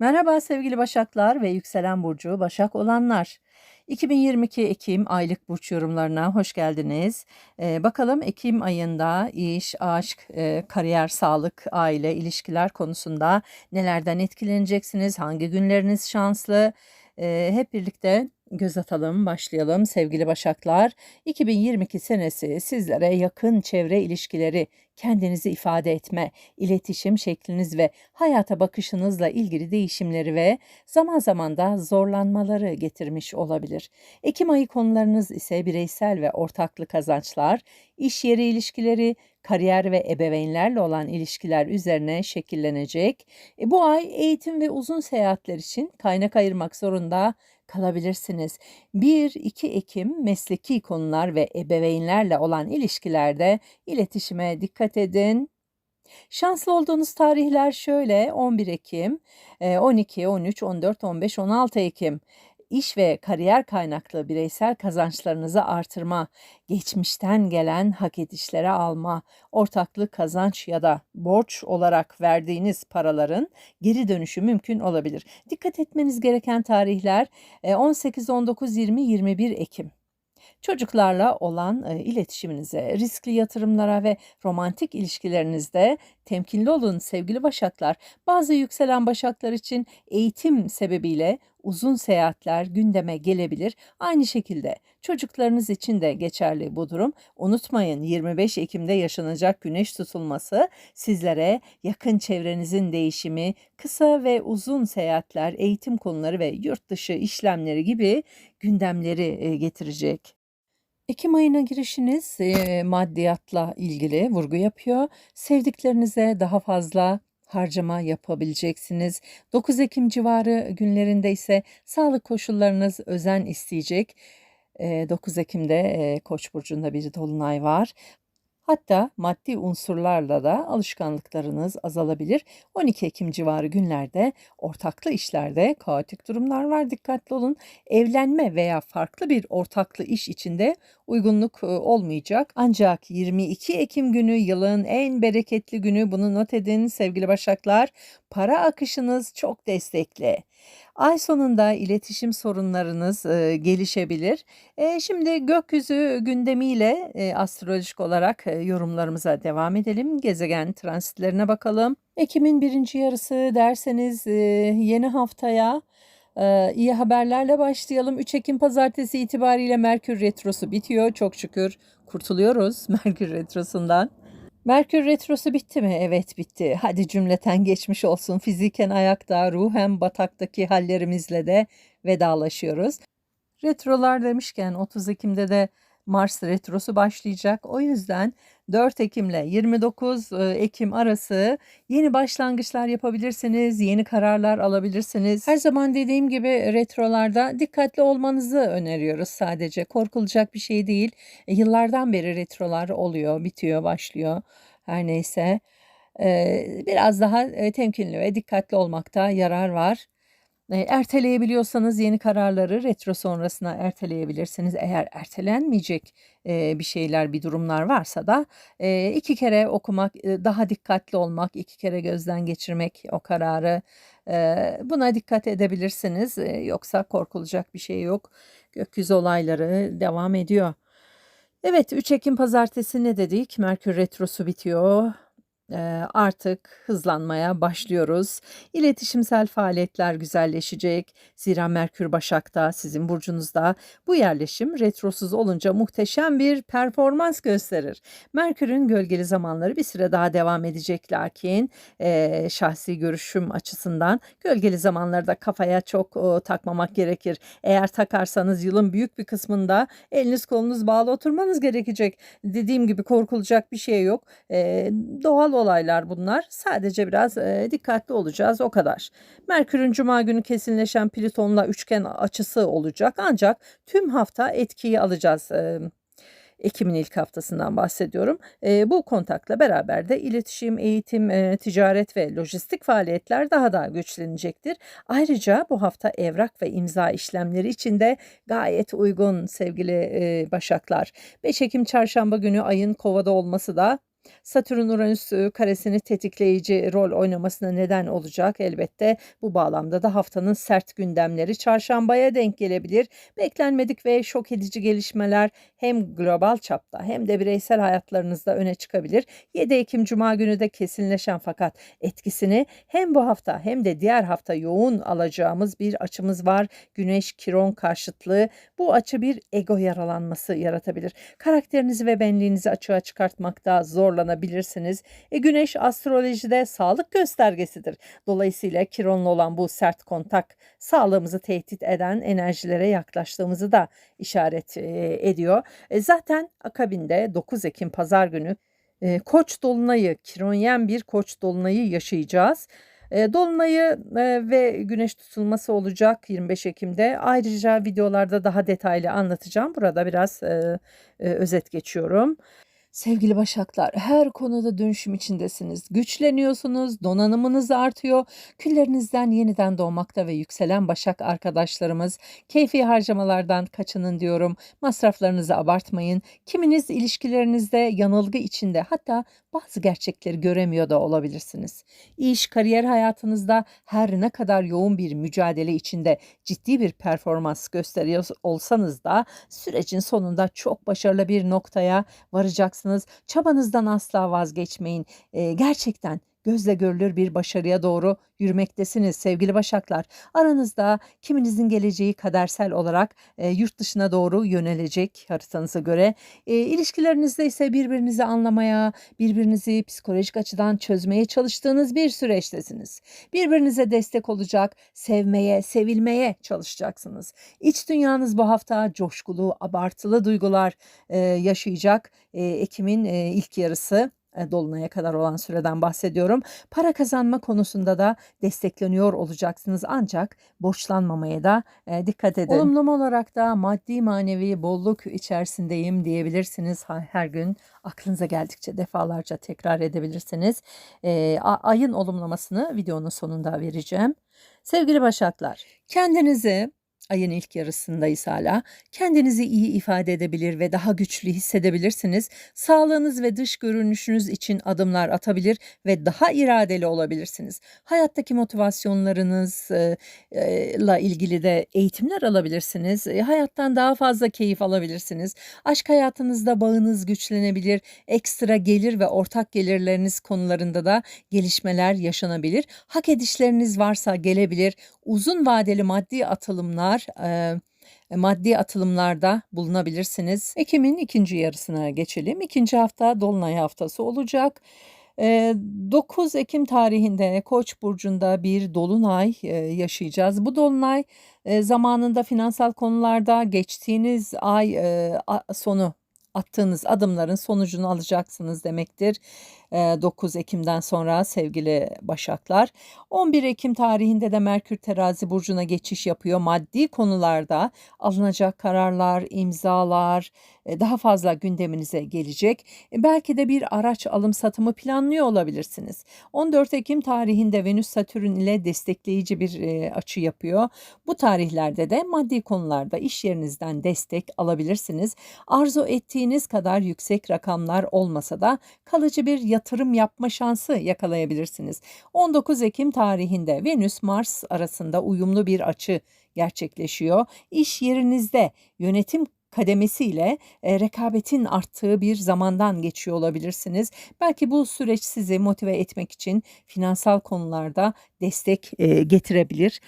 Merhaba sevgili Başaklar ve yükselen burcu Başak olanlar. 2022 Ekim aylık burç yorumlarına hoş geldiniz. Ee, bakalım Ekim ayında iş, aşk, e, kariyer, sağlık, aile, ilişkiler konusunda nelerden etkileneceksiniz? Hangi günleriniz şanslı? Ee, hep birlikte göz atalım, başlayalım sevgili Başaklar. 2022 senesi sizlere yakın çevre ilişkileri, kendinizi ifade etme, iletişim şekliniz ve hayata bakışınızla ilgili değişimleri ve zaman zaman da zorlanmaları getirmiş olabilir. Ekim ayı konularınız ise bireysel ve ortaklı kazançlar, iş yeri ilişkileri, kariyer ve ebeveynlerle olan ilişkiler üzerine şekillenecek. E, bu ay eğitim ve uzun seyahatler için kaynak ayırmak zorunda kalabilirsiniz. 1-2 Ekim mesleki konular ve ebeveynlerle olan ilişkilerde iletişime dikkat edin. Şanslı olduğunuz tarihler şöyle 11 Ekim, 12, 13, 14, 15, 16 Ekim iş ve kariyer kaynaklı bireysel kazançlarınızı artırma, geçmişten gelen hak edişlere alma, ortaklık kazanç ya da borç olarak verdiğiniz paraların geri dönüşü mümkün olabilir. Dikkat etmeniz gereken tarihler 18, 19, 20, 21 Ekim. Çocuklarla olan e, iletişiminize, riskli yatırımlara ve romantik ilişkilerinizde temkinli olun sevgili başaklar. Bazı yükselen başaklar için eğitim sebebiyle uzun seyahatler gündeme gelebilir. Aynı şekilde çocuklarınız için de geçerli bu durum. Unutmayın 25 Ekim'de yaşanacak güneş tutulması sizlere yakın çevrenizin değişimi, kısa ve uzun seyahatler, eğitim konuları ve yurt dışı işlemleri gibi gündemleri e, getirecek. Ekim ayına girişiniz e, maddiyatla ilgili vurgu yapıyor. Sevdiklerinize daha fazla harcama yapabileceksiniz. 9 Ekim civarı günlerinde ise sağlık koşullarınız özen isteyecek. 9 Ekim'de Koç burcunda bir dolunay var. Hatta maddi unsurlarla da alışkanlıklarınız azalabilir. 12 Ekim civarı günlerde ortaklı işlerde kaotik durumlar var. Dikkatli olun. Evlenme veya farklı bir ortaklı iş içinde uygunluk olmayacak. Ancak 22 Ekim günü yılın en bereketli günü bunu not edin sevgili Başaklar. Para akışınız çok destekli. Ay sonunda iletişim sorunlarınız e, gelişebilir. E, şimdi gökyüzü gündemiyle e, astrolojik olarak e, yorumlarımıza devam edelim. Gezegen transitlerine bakalım. Ekim'in birinci yarısı derseniz e, yeni haftaya ee, iyi haberlerle başlayalım. 3 Ekim pazartesi itibariyle Merkür Retrosu bitiyor. Çok şükür kurtuluyoruz Merkür Retrosu'ndan. Merkür Retrosu bitti mi? Evet bitti. Hadi cümleten geçmiş olsun. Fiziken ayakta, ruhen bataktaki hallerimizle de vedalaşıyoruz. Retrolar demişken 30 Ekim'de de Mars retrosu başlayacak. O yüzden 4 Ekim ile 29 Ekim arası yeni başlangıçlar yapabilirsiniz, yeni kararlar alabilirsiniz. Her zaman dediğim gibi retrolarda dikkatli olmanızı öneriyoruz sadece. Korkulacak bir şey değil. E, yıllardan beri retrolar oluyor, bitiyor, başlıyor. Her neyse. Biraz daha temkinli ve dikkatli olmakta yarar var. Erteleyebiliyorsanız yeni kararları retro sonrasına erteleyebilirsiniz. Eğer ertelenmeyecek bir şeyler, bir durumlar varsa da iki kere okumak, daha dikkatli olmak, iki kere gözden geçirmek o kararı buna dikkat edebilirsiniz. Yoksa korkulacak bir şey yok. Gökyüzü olayları devam ediyor. Evet 3 Ekim pazartesi ne dedik? Merkür retrosu bitiyor artık hızlanmaya başlıyoruz. İletişimsel faaliyetler güzelleşecek. Zira Merkür Başak'ta sizin burcunuzda bu yerleşim retrosuz olunca muhteşem bir performans gösterir. Merkür'ün gölgeli zamanları bir süre daha devam edecek lakin e, şahsi görüşüm açısından gölgeli zamanlarda kafaya çok o, takmamak gerekir. Eğer takarsanız yılın büyük bir kısmında eliniz kolunuz bağlı oturmanız gerekecek. Dediğim gibi korkulacak bir şey yok. E, doğal olaylar bunlar. Sadece biraz e, dikkatli olacağız o kadar. Merkür'ün cuma günü kesinleşen Plüton'la üçgen açısı olacak. Ancak tüm hafta etkiyi alacağız. E, Ekim'in ilk haftasından bahsediyorum. E, bu kontakla beraber de iletişim, eğitim, e, ticaret ve lojistik faaliyetler daha da güçlenecektir. Ayrıca bu hafta evrak ve imza işlemleri için de gayet uygun sevgili e, Başaklar. 5 Ekim çarşamba günü ayın kovada olması da Satürn-Uranüs e, karesini tetikleyici rol oynamasına neden olacak. Elbette bu bağlamda da haftanın sert gündemleri çarşambaya denk gelebilir. Beklenmedik ve şok edici gelişmeler hem global çapta hem de bireysel hayatlarınızda öne çıkabilir. 7 Ekim Cuma günü de kesinleşen fakat etkisini hem bu hafta hem de diğer hafta yoğun alacağımız bir açımız var. Güneş Kiron karşıtlığı bu açı bir ego yaralanması yaratabilir. Karakterinizi ve benliğinizi açığa çıkartmakta zorlanabilirsiniz. E, güneş astrolojide sağlık göstergesidir. Dolayısıyla Kiron'la olan bu sert kontak sağlığımızı tehdit eden enerjilere yaklaştığımızı da işaret e, ediyor. E, zaten akabinde 9 Ekim pazar günü e, Koç dolunayı, Kironyen bir Koç dolunayı yaşayacağız. E, Dolunayı e, ve güneş tutulması olacak 25 Ekim'de. Ayrıca videolarda daha detaylı anlatacağım. Burada biraz e, özet geçiyorum. Sevgili Başaklar, her konuda dönüşüm içindesiniz. Güçleniyorsunuz, donanımınız artıyor. Küllerinizden yeniden doğmakta ve yükselen Başak arkadaşlarımız keyfi harcamalardan kaçının diyorum. Masraflarınızı abartmayın. Kiminiz ilişkilerinizde yanılgı içinde hatta bazı gerçekleri göremiyor da olabilirsiniz. İş, kariyer hayatınızda her ne kadar yoğun bir mücadele içinde ciddi bir performans gösteriyor olsanız da sürecin sonunda çok başarılı bir noktaya varacaksınız. Çabanızdan asla vazgeçmeyin. Ee, gerçekten gözle görülür bir başarıya doğru yürümektesiniz sevgili Başaklar. Aranızda kiminizin geleceği kadersel olarak e, yurt dışına doğru yönelecek haritanıza göre. E, ilişkilerinizde ise birbirinizi anlamaya, birbirinizi psikolojik açıdan çözmeye çalıştığınız bir süreçtesiniz. Birbirinize destek olacak, sevmeye, sevilmeye çalışacaksınız. İç dünyanız bu hafta coşkulu, abartılı duygular e, yaşayacak. E, Ekim'in e, ilk yarısı dolunaya kadar olan süreden bahsediyorum. Para kazanma konusunda da destekleniyor olacaksınız ancak borçlanmamaya da e, dikkat edin. Olumlama olarak da maddi manevi bolluk içerisindeyim diyebilirsiniz her gün. Aklınıza geldikçe defalarca tekrar edebilirsiniz. E, ayın olumlamasını videonun sonunda vereceğim. Sevgili Başaklar, kendinizi ayın ilk yarısındayız hala. Kendinizi iyi ifade edebilir ve daha güçlü hissedebilirsiniz. Sağlığınız ve dış görünüşünüz için adımlar atabilir ve daha iradeli olabilirsiniz. Hayattaki motivasyonlarınızla ilgili de eğitimler alabilirsiniz. Hayattan daha fazla keyif alabilirsiniz. Aşk hayatınızda bağınız güçlenebilir. Ekstra gelir ve ortak gelirleriniz konularında da gelişmeler yaşanabilir. Hak edişleriniz varsa gelebilir. Uzun vadeli maddi atılımlar maddi atılımlarda bulunabilirsiniz. Ekim'in ikinci yarısına geçelim. İkinci hafta Dolunay haftası olacak. 9 Ekim tarihinde Koç burcunda bir dolunay yaşayacağız. Bu dolunay zamanında finansal konularda geçtiğiniz ay sonu attığınız adımların sonucunu alacaksınız demektir. 9 Ekim'den sonra sevgili Başaklar. 11 Ekim tarihinde de Merkür Terazi burcuna geçiş yapıyor. Maddi konularda alınacak kararlar, imzalar daha fazla gündeminize gelecek. Belki de bir araç alım satımı planlıyor olabilirsiniz. 14 Ekim tarihinde Venüs Satürn ile destekleyici bir açı yapıyor. Bu tarihlerde de maddi konularda iş yerinizden destek alabilirsiniz. Arzu ettiğiniz kadar yüksek rakamlar olmasa da kalıcı bir yatırım yapma şansı yakalayabilirsiniz. 19 Ekim tarihinde Venüs Mars arasında uyumlu bir açı gerçekleşiyor. İş yerinizde yönetim kademesiyle e, rekabetin arttığı bir zamandan geçiyor olabilirsiniz. Belki bu süreç sizi motive etmek için finansal konularda destek e, getirebilir.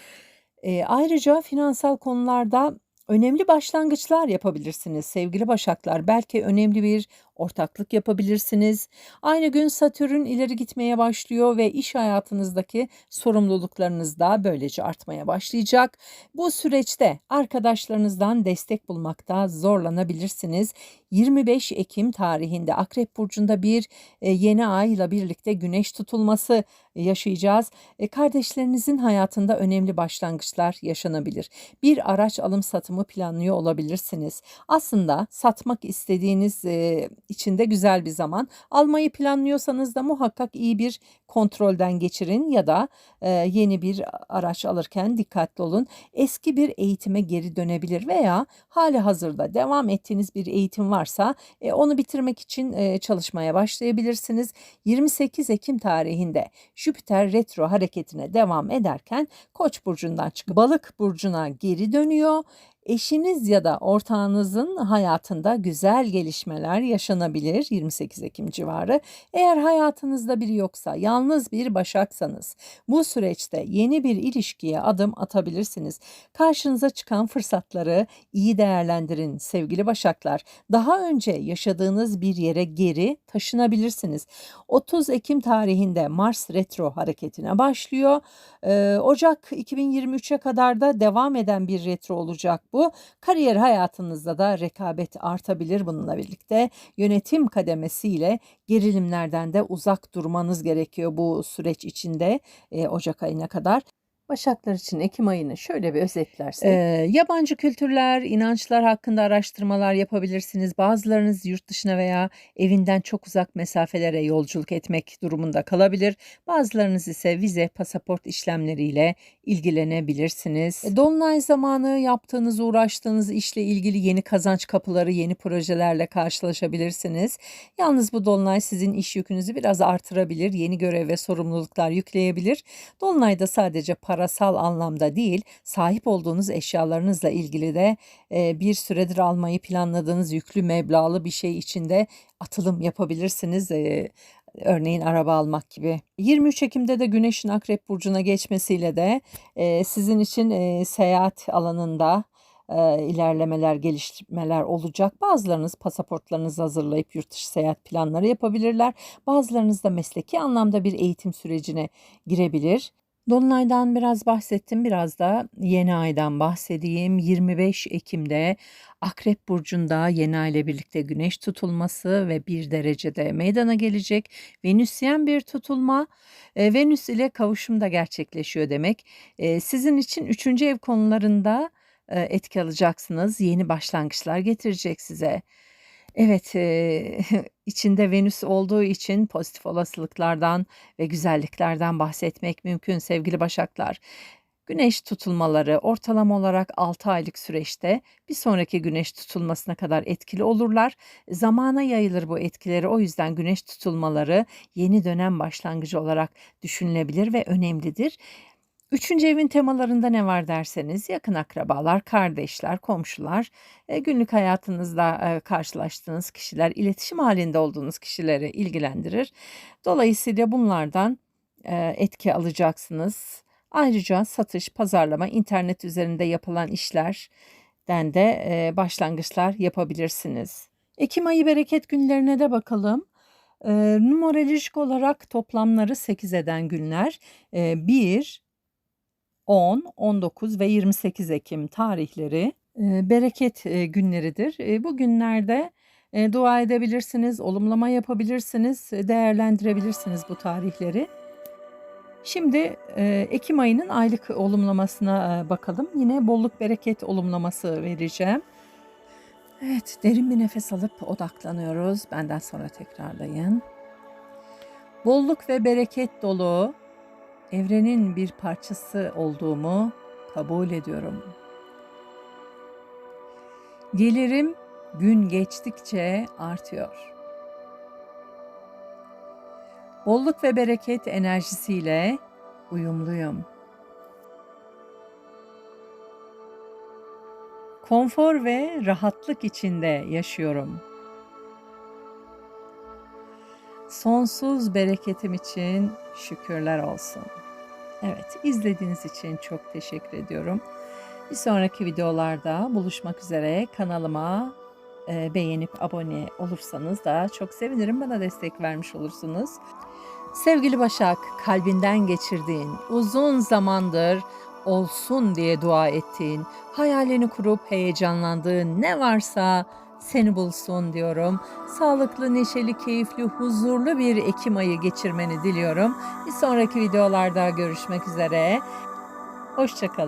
E, ayrıca finansal konularda önemli başlangıçlar yapabilirsiniz sevgili Başaklar. Belki önemli bir ortaklık yapabilirsiniz. Aynı gün Satürn ileri gitmeye başlıyor ve iş hayatınızdaki sorumluluklarınız da böylece artmaya başlayacak. Bu süreçte arkadaşlarınızdan destek bulmakta zorlanabilirsiniz. 25 Ekim tarihinde Akrep Burcu'nda bir e, yeni ay ile birlikte güneş tutulması yaşayacağız. E, kardeşlerinizin hayatında önemli başlangıçlar yaşanabilir. Bir araç alım satımı planlıyor olabilirsiniz. Aslında satmak istediğiniz e, içinde güzel bir zaman. Almayı planlıyorsanız da muhakkak iyi bir kontrolden geçirin ya da e, yeni bir araç alırken dikkatli olun. Eski bir eğitime geri dönebilir veya hali hazırda devam ettiğiniz bir eğitim var varsa e, onu bitirmek için e, çalışmaya başlayabilirsiniz. 28 Ekim tarihinde Jüpiter retro hareketine devam ederken Koç burcundan çıkıp Balık burcuna geri dönüyor. Eşiniz ya da ortağınızın hayatında güzel gelişmeler yaşanabilir 28 Ekim civarı. Eğer hayatınızda biri yoksa, yalnız bir başaksanız bu süreçte yeni bir ilişkiye adım atabilirsiniz. Karşınıza çıkan fırsatları iyi değerlendirin sevgili başaklar. Daha önce yaşadığınız bir yere geri taşınabilirsiniz. 30 Ekim tarihinde Mars retro hareketine başlıyor. Ee, Ocak 2023'e kadar da devam eden bir retro olacak bu. Kariyer hayatınızda da rekabet artabilir bununla birlikte. Yönetim kademesiyle gerilimlerden de uzak durmanız gerekiyor bu süreç içinde e, Ocak ayına kadar. Başaklar için Ekim ayını şöyle bir özetlersek. Ee, yabancı kültürler, inançlar hakkında araştırmalar yapabilirsiniz. Bazılarınız yurt dışına veya evinden çok uzak mesafelere yolculuk etmek durumunda kalabilir. Bazılarınız ise vize, pasaport işlemleriyle ilgilenebilirsiniz. E, Dolunay zamanı yaptığınız, uğraştığınız işle ilgili yeni kazanç kapıları, yeni projelerle karşılaşabilirsiniz. Yalnız bu dolunay sizin iş yükünüzü biraz artırabilir, yeni görev ve sorumluluklar yükleyebilir. Dolunayda sadece parasal anlamda değil, sahip olduğunuz eşyalarınızla ilgili de e, bir süredir almayı planladığınız yüklü meblağlı bir şey içinde atılım yapabilirsiniz. E, örneğin araba almak gibi. 23 Ekim'de de Güneş'in Akrep Burcu'na geçmesiyle de e, sizin için seyahat alanında ilerlemeler, gelişmeler olacak. Bazılarınız pasaportlarınızı hazırlayıp yurt dışı seyahat planları yapabilirler. Bazılarınız da mesleki anlamda bir eğitim sürecine girebilir. Dolunay'dan biraz bahsettim. Biraz da yeni aydan bahsedeyim. 25 Ekim'de Akrep Burcu'nda yeni ay ile birlikte güneş tutulması ve bir derecede meydana gelecek. Venüsyen bir tutulma. E, Venüs ile kavuşum da gerçekleşiyor demek. E, sizin için 3. ev konularında e, etki alacaksınız. Yeni başlangıçlar getirecek size. Evet, içinde Venüs olduğu için pozitif olasılıklardan ve güzelliklerden bahsetmek mümkün sevgili Başaklar. Güneş tutulmaları ortalama olarak 6 aylık süreçte bir sonraki güneş tutulmasına kadar etkili olurlar. Zamana yayılır bu etkileri. O yüzden güneş tutulmaları yeni dönem başlangıcı olarak düşünülebilir ve önemlidir. Üçüncü evin temalarında ne var derseniz yakın akrabalar, kardeşler, komşular, e, günlük hayatınızda e, karşılaştığınız kişiler, iletişim halinde olduğunuz kişileri ilgilendirir. Dolayısıyla bunlardan e, etki alacaksınız. Ayrıca satış, pazarlama, internet üzerinde yapılan işlerden de başlangıçlar yapabilirsiniz. Ekim ayı bereket günlerine de bakalım. E, numerolojik olarak toplamları 8 eden günler. E, 1, 10, 19 ve 28 Ekim tarihleri e, bereket e, günleridir. E, bu günlerde dua edebilirsiniz, olumlama yapabilirsiniz, değerlendirebilirsiniz bu tarihleri. Şimdi Ekim ayının aylık olumlamasına bakalım. Yine bolluk bereket olumlaması vereceğim. Evet, derin bir nefes alıp odaklanıyoruz. Benden sonra tekrarlayın. Bolluk ve bereket dolu, evrenin bir parçası olduğumu kabul ediyorum. Gelirim gün geçtikçe artıyor. Bolluk ve bereket enerjisiyle uyumluyum. Konfor ve rahatlık içinde yaşıyorum. Sonsuz bereketim için şükürler olsun. Evet, izlediğiniz için çok teşekkür ediyorum. Bir sonraki videolarda buluşmak üzere. Kanalıma e, beğenip abone olursanız da çok sevinirim. Bana destek vermiş olursunuz. Sevgili Başak, kalbinden geçirdiğin, uzun zamandır olsun diye dua ettiğin, hayalini kurup heyecanlandığın ne varsa seni bulsun diyorum. Sağlıklı, neşeli, keyifli, huzurlu bir Ekim ayı geçirmeni diliyorum. Bir sonraki videolarda görüşmek üzere. Hoşçakalın.